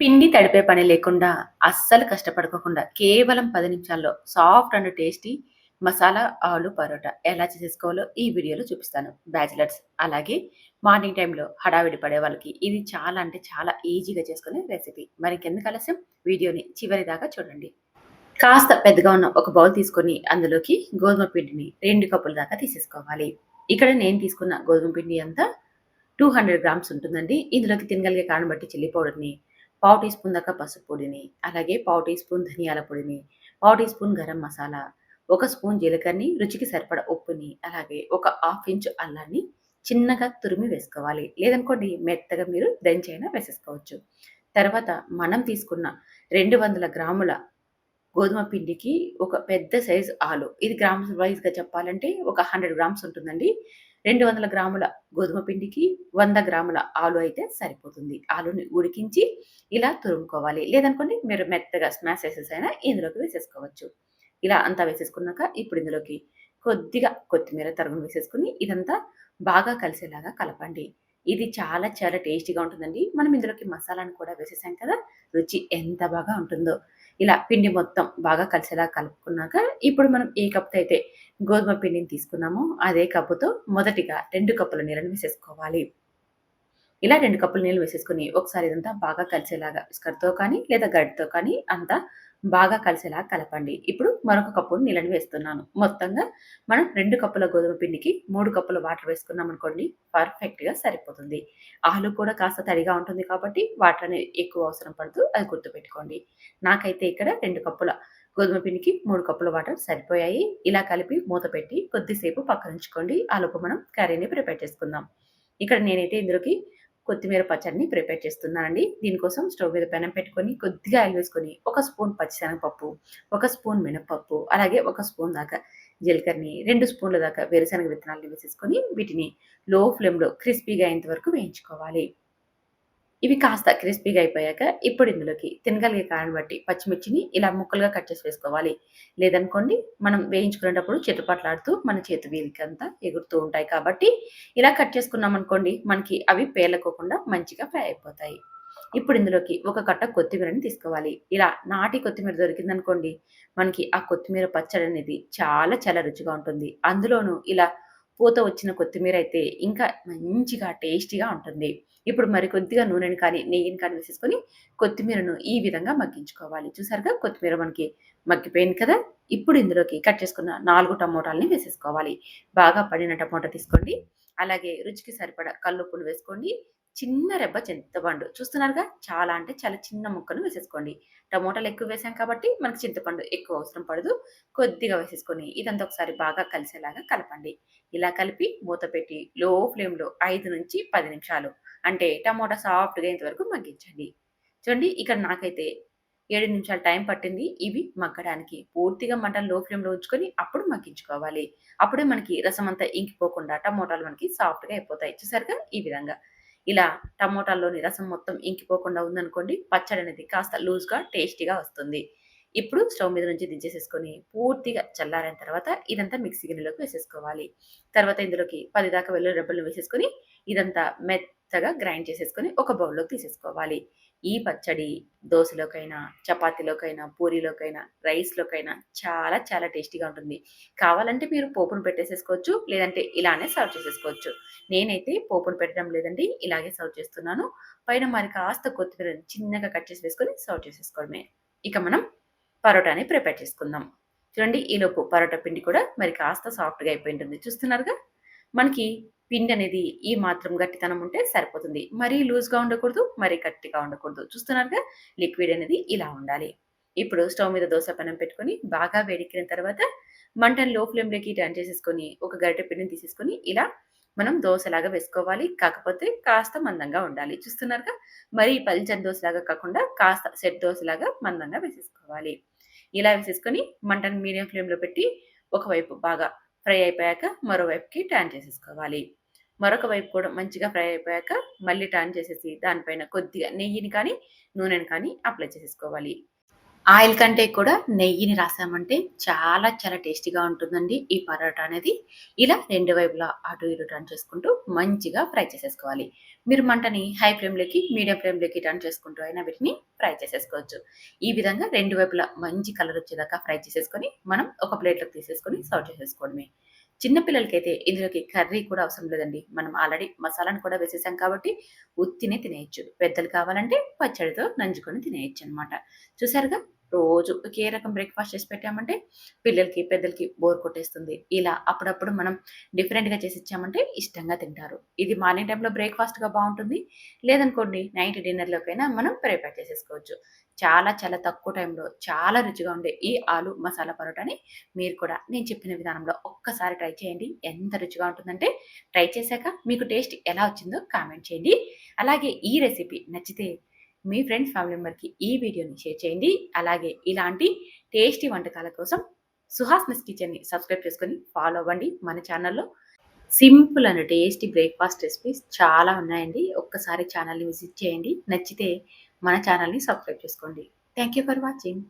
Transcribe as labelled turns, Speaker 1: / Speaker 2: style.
Speaker 1: పిండి తడిపే పని లేకుండా అస్సలు కష్టపడుకోకుండా కేవలం పది నిమిషాల్లో soft and tasty masala aloo paratha ఎలా చేసుకోవాలో ఈ వీడియోలో చూపిస్తాను. బ్యాచిలర్స్ అలాగే మార్నింగ్ టైంలో హడావిడి పడే వాళ్ళకి ఇది చాలా అంటే చాలా ఈజీగా చేసుకునే రెసిపీ. మరింకెందుకు ఆలస్యం వీడియోని చివరి దాకా చూడండి. కాస్త పెద్దగా ఉన్న ఒక బౌల్ తీసుకొని అందులోకి గోధుమ పిండిని రెండు కప్పుల దాకా తీసేసుకోవాలి. ఇక్కడ నేను తీసుకున్న గోధుమ పిండి అంతా 200 గ్రామ్స్ ఉంటుందండి. ఇందులోకి తినగలిగే కారణం బట్టి చిల్లీ పౌడర్‌ని, పావు టీ స్పూన్ దాకా పసుపు పొడిని, అలాగే పావు టీ స్పూన్ ధనియాల పొడిని, పావు టీ స్పూన్ గరం మసాలా, ఒక స్పూన్ జీలకర్రని, రుచికి సరిపడ ఉప్పుని, అలాగే ఒక హాఫ్ ఇంచ్ అల్లాన్ని చిన్నగా తురిమి వేసుకోవాలి. లేదనుకోండి మెత్తగా మీరు దంచైనా వేసేసుకోవచ్చు. తర్వాత మనం తీసుకున్న 200 గ్రాముల గోధుమ పిండికి ఒక పెద్ద సైజ్ ఆలు. ఇది గ్రామ్స్ వైజ్గా చెప్పాలంటే ఒక 100 గ్రామ్స్ ఉంటుందండి. 200 గ్రాముల గోధుమ పిండికి వంద గ్రాముల ఆలు అయితే సరిపోతుంది. ఆలుని ఉడికించి ఇలా తురుముకోవాలి. లేదనుకోండి మీరు మెత్తగా స్మాష్ చేసేసైనా ఇందులోకి వేసేసుకోవచ్చు. ఇలా అంతా వేసేసుకున్నాక ఇప్పుడు ఇందులోకి కొద్దిగా కొత్తిమీర తరుగును వేసేసుకుని ఇదంతా బాగా కలిసేలాగా కలపండి. ఇది చాలా చాలా టేస్టీగా ఉంటుందండి. మనం ఇందులోకి మసాలాను కూడా వేసేసాం కదా! రుచి ఎంత బాగా ఉంటుందో. ఇలా పిండి మొత్తం బాగా కలిసేలా కలుపుకున్నాక ఇప్పుడు మనం ఏ కప్‌తో అయితే గోధుమ పిండిని తీసుకున్నామో అదే కప్పుతో మొదటిగా రెండు కప్పుల నీళ్ళని వేసేసుకోవాలి. ఇలా రెండు కప్పులు నీళ్ళు వేసేసుకుని ఒకసారి ఇదంతా బాగా కలిసేలాగా స్కర్తో కానీ లేదా గడ్డతో కానీ అంతా బాగా కలిసేలా కలపండి. ఇప్పుడు మరొక కప్పు నీళ్ళని వేస్తున్నాను. మొత్తంగా మనం రెండు కప్పుల గోధుమ పిండికి మూడు కప్పుల వాటర్ వేసుకున్నామనుకోండి పర్ఫెక్ట్‌గా సరిపోతుంది. ఆలు కూడా కాస్త తడిగా ఉంటుంది కాబట్టి వాటర్ అనేది ఎక్కువ అవసరం పడుతూ అది గుర్తుపెట్టుకోండి. నాకైతే ఇక్కడ రెండు కప్పుల గోధుమ పిండికి మూడు కప్పుల వాటర్ సరిపోయాయి. ఇలా కలిపి మూత పెట్టి కొద్దిసేపు పక్కనుంచుకోండి. ఆలోపు మనం కర్రీని ప్రిపేర్ చేసుకుందాం. ఇక్కడ నేనైతే ఇందులోకి కొత్తిమీర పచ్చడిని ప్రిపేర్ చేస్తున్నానండి. దీనికోసం స్టవ్ మీద పెనం పెట్టుకొని కొద్దిగా ఆయిల్ వేసుకొని ఒక స్పూన్ పచ్చిశనగపప్పు, ఒక స్పూన్ మినపప్పు, అలాగే ఒక స్పూన్ దాకా జీలకర్రని, రెండు స్పూన్ల దాకా వేరుశనగ విత్తనాలని వేసేసుకొని వీటిని లో ఫ్లేమ్‌లో క్రిస్పీగా అయ్యేంత వరకు వేయించుకోవాలి. ఇవి కాస్త క్రిస్పీగా అయిపోయాక ఇప్పుడు ఇందులోకి తినగలిగే కారణం బట్టి పచ్చిమిర్చిని ఇలా ముక్కలుగా కట్ చేసి వేసుకోవాలి. లేదనుకోండి మనం వేయించుకునేటప్పుడు చిటపటలాడుతూ మన చేతి వేలికంతా ఎగురుతూ ఉంటాయి కాబట్టి ఇలా కట్ చేసుకున్నామనుకోండి మనకి అవి పేలకోకుండా మంచిగా ఫ్రై అయిపోతాయి. ఇప్పుడు ఇందులోకి ఒక కట్ట కొత్తిమీరని తీసుకోవాలి. ఇలా నాటి కొత్తిమీర దొరికిందనుకోండి మనకి ఆ కొత్తిమీర పచ్చడి అనేది చాలా చాలా రుచిగా ఉంటుంది. అందులోనూ ఇలా పూత వచ్చిన కొత్తిమీర అయితే ఇంకా మంచిగా టేస్టీగా ఉంటుంది. ఇప్పుడు మరి కొద్దిగా నూనెని కానీ, నెయ్యిని కానీ వేసేసుకొని కొత్తిమీరను ఈ విధంగా మగ్గించుకోవాలి. చూసారుగా కొత్తిమీర మనకి మగ్గిపోయింది కదా! ఇప్పుడు ఇందులోకి కట్ చేసుకున్న నాలుగు టమోటాలని వేసేసుకోవాలి. బాగా పడిన టమోటా తీసుకోండి. అలాగే రుచికి సరిపడా కల్లుప్పులు వేసుకోండి. చిన్న రెబ్బ చింతపండు చూస్తున్నారుగా చాలా అంటే చాలా చిన్న ముక్కను వేసేసుకోండి. టమోటాలు ఎక్కువ వేసాం కాబట్టి మనకు చింతపండు ఎక్కువ అవసరం పడదు. కొద్దిగా వేసేసుకొని ఇదంతా ఒకసారి బాగా కలిసేలాగా కలపండి. ఇలా కలిపి మూత పెట్టి లో ఫ్లేమ్‌లో 5-10 నిమిషాలు అంటే టమోటా సాఫ్ట్‌గా ఇంతవరకు మగ్గించండి. చూడండి ఇక్కడ నాకైతే ఏడు నిమిషాలు టైం పట్టింది ఇవి మగ్గడానికి. పూర్తిగా మంటను లో ఫ్లేమ్‌లో ఉంచుకొని అప్పుడు మగ్గించుకోవాలి. అప్పుడే మనకి రసం అంతా ఇంకిపోకుండా టమోటాలు మనకి సాఫ్ట్‌గా అయిపోతాయి. చూసారుగా ఈ విధంగా. ఇలా టమోటాల్లోని రసం మొత్తం ఇంకిపోకుండా ఉందనుకోండి పచ్చడి అనేది కాస్త లూజ్‌గా టేస్టీగా వస్తుంది. ఇప్పుడు స్టవ్ మీద నుంచి దించేసేసుకొని పూర్తిగా చల్లారిన తర్వాత ఇదంతా మిక్సీ గిన్నెలోకి వేసేసుకోవాలి. తర్వాత ఇందులోకి పది దాకా వెల్లుల్లి రెబ్బలు వేసేసుకొని ఇదంతా మెత్తగా గ్రైండ్ చేసేసుకొని ఒక బౌల్‌లోకి తీసేసుకోవాలి. ఈ పచ్చడి దోశలోకైనా చపాతీలోకైనా, పూరీలోకైనా, రైస్‌లోకైనా చాలా చాలా టేస్టీగా ఉంటుంది. కావాలంటే మీరు పోపును పెట్టేసేసుకోవచ్చు. లేదంటే ఇలానే సర్వ్ చేసేసుకోవచ్చు. నేనైతే పోపును పెట్టడం లేదండి. ఇలాగే సర్వ్ చేస్తున్నాను. పైన మరి కాస్త కొత్తిమీర చిన్నగా కట్ చేసి వేసుకొని సర్వ్ చేసేసుకోవడమే. ఇక మనం పరోటాని ప్రిపేర్ చేసుకుందాం. చూడండి ఈలోపు పరోటా పిండి కూడా మరి కాస్త సాఫ్ట్‌గా అయిపోయి ఉంటుంది. చూస్తున్నారుగా? మనకి పిండి అనేది ఈ మాత్రం గట్టితనం ఉంటే సరిపోతుంది. మరీ లూజ్‌గా ఉండకూడదు. మరీ గట్టిగా ఉండకూడదు. చూస్తున్నారుగా? లిక్విడ్ అనేది ఇలా ఉండాలి. ఇప్పుడు స్టవ్ మీద దోశ పెనం పెట్టుకొని బాగా వేడెక్కిన తర్వాత మంటను లో ఫ్లేమ్‌లోకి టర్న్ చేసేసుకొని ఒక గరిటె పిండిని తీసేసుకొని ఇలా మనం దోశలాగా వేసుకోవాలి. కాకపోతే కాస్త మందంగా ఉండాలి. చూస్తున్నారుగా? మరీ పల్చని దోశలాగా కాకుండా కాస్త సెట్ దోశలాగా మందంగా వేసేసుకోవాలి. ఇలా వేసేసుకొని మంటను మీడియం ఫ్లేమ్‌లో పెట్టి ఒకవైపు బాగా ఫ్రై అయిపోయాక మరోవైపుకి టర్న్ చేసేసుకోవాలి. మరొక వైపు కూడా మంచిగా ఫ్రై అయిపోయాక మళ్ళీ టర్న్ చేసేసి దానిపైన కొద్దిగా నెయ్యిని కానీ, నూనెని కానీ అప్లై చేసేసుకోవాలి. ఆయిల్ కంటే కూడా నెయ్యిని రాసామంటే చాలా చాలా టేస్టీగా ఉంటుందండి ఈ పరోటా అనేది. ఇలా రెండు వైపులా అటు ఇటు టర్న్ చేసుకుంటూ మంచిగా ఫ్రై చేసేసుకోవాలి. మీరు మంటని హై ఫ్లేమ్‌లోకి, మీడియం ఫ్లేమ్‌లోకి టర్న్ చేసుకుంటూ అయినా వీటిని ఫ్రై చేసేసుకోవచ్చు. ఈ విధంగా రెండు వైపులా మంచి కలర్ వచ్చేదాకా ఫ్రై చేసేసుకొని, మనం ఒక ప్లేట్‌లోకి తీసేసుకొని సర్వ్ చేసేసుకోవడమే. చిన్నపిల్లలకైతే ఇందులోకి కర్రీ కూడా అవసరం లేదండి. మనం ఆల్రెడీ మసాలాను కూడా వేసేసాం కాబట్టి ఉత్తినే తినేయచ్చు పెద్దలు కావాలంటే పచ్చడితో నంజుకొని తినేయొచ్చనమాట. చూసారుగా రోజు ఒకే రకం బ్రేక్‌ఫాస్ట్ చేసి పెట్టామంటే పిల్లలకి, పెద్దలకి బోర్ కొట్టేస్తుంది. ఇలా అప్పుడప్పుడు మనం డిఫరెంట్‌గా చేసి ఇచ్చామంటే ఇష్టంగా తింటారు. ఇది మార్నింగ్ టైంలో బ్రేక్‌ఫాస్ట్‌గా బాగుంటుంది లేదనుకోండి నైట్ డిన్నర్‌లోకైనా మనం ప్రిపేర్ చేసేసుకోవచ్చు. చాలా చాలా తక్కువ టైంలో చాలా రుచిగా ఉండే ఈ ఆలు మసాలా పరోటాని మీరు కూడా నేను చెప్పిన విధానంలో ఒక్కసారి ట్రై చేయండి. ఎంత రుచిగా ఉంటుందంటే ట్రై చేశాక మీకు టేస్ట్ ఎలా వచ్చిందో కామెంట్ చేయండి. అలాగే ఈ రెసిపీ నచ్చితే మీ ఫ్రెండ్స్, ఫ్యామిలీ మెంబర్‌కి ఈ వీడియోని షేర్ చేయండి. అలాగే ఇలాంటి టేస్టీ వంటకాల కోసం సుహాస్మిస్ కిచెన్‌ని సబ్స్క్రైబ్ చేసుకొని ఫాలో అవ్వండి. మన ఛానల్‌లో simple and tasty breakfast recipes చాలా ఉన్నాయండి. ఒక్కసారి ఛానల్‌ని విజిట్ చేయండి. నచ్చితే మన ఛానల్‌ని సబ్స్క్రైబ్ చేసుకోండి. Thank you for watching.